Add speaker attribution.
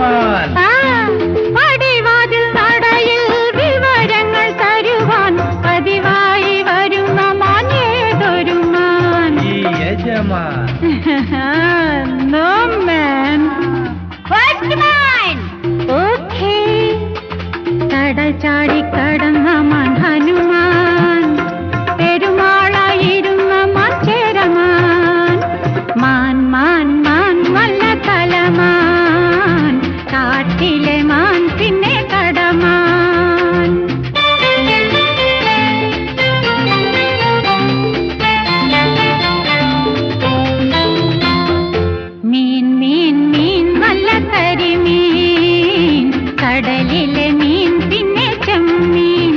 Speaker 1: റഹ്മാൻ
Speaker 2: പടിവാതിൽ നടയിൽ വിവരങ്ങൾ തരുവാൻ. പതിവായി വരുന്ന മാഞ്ഞേതൊരു മാൻ
Speaker 1: യജമാൻ.
Speaker 2: നോ മാൻ ഫസ്റ്റ് മാൻ കട मान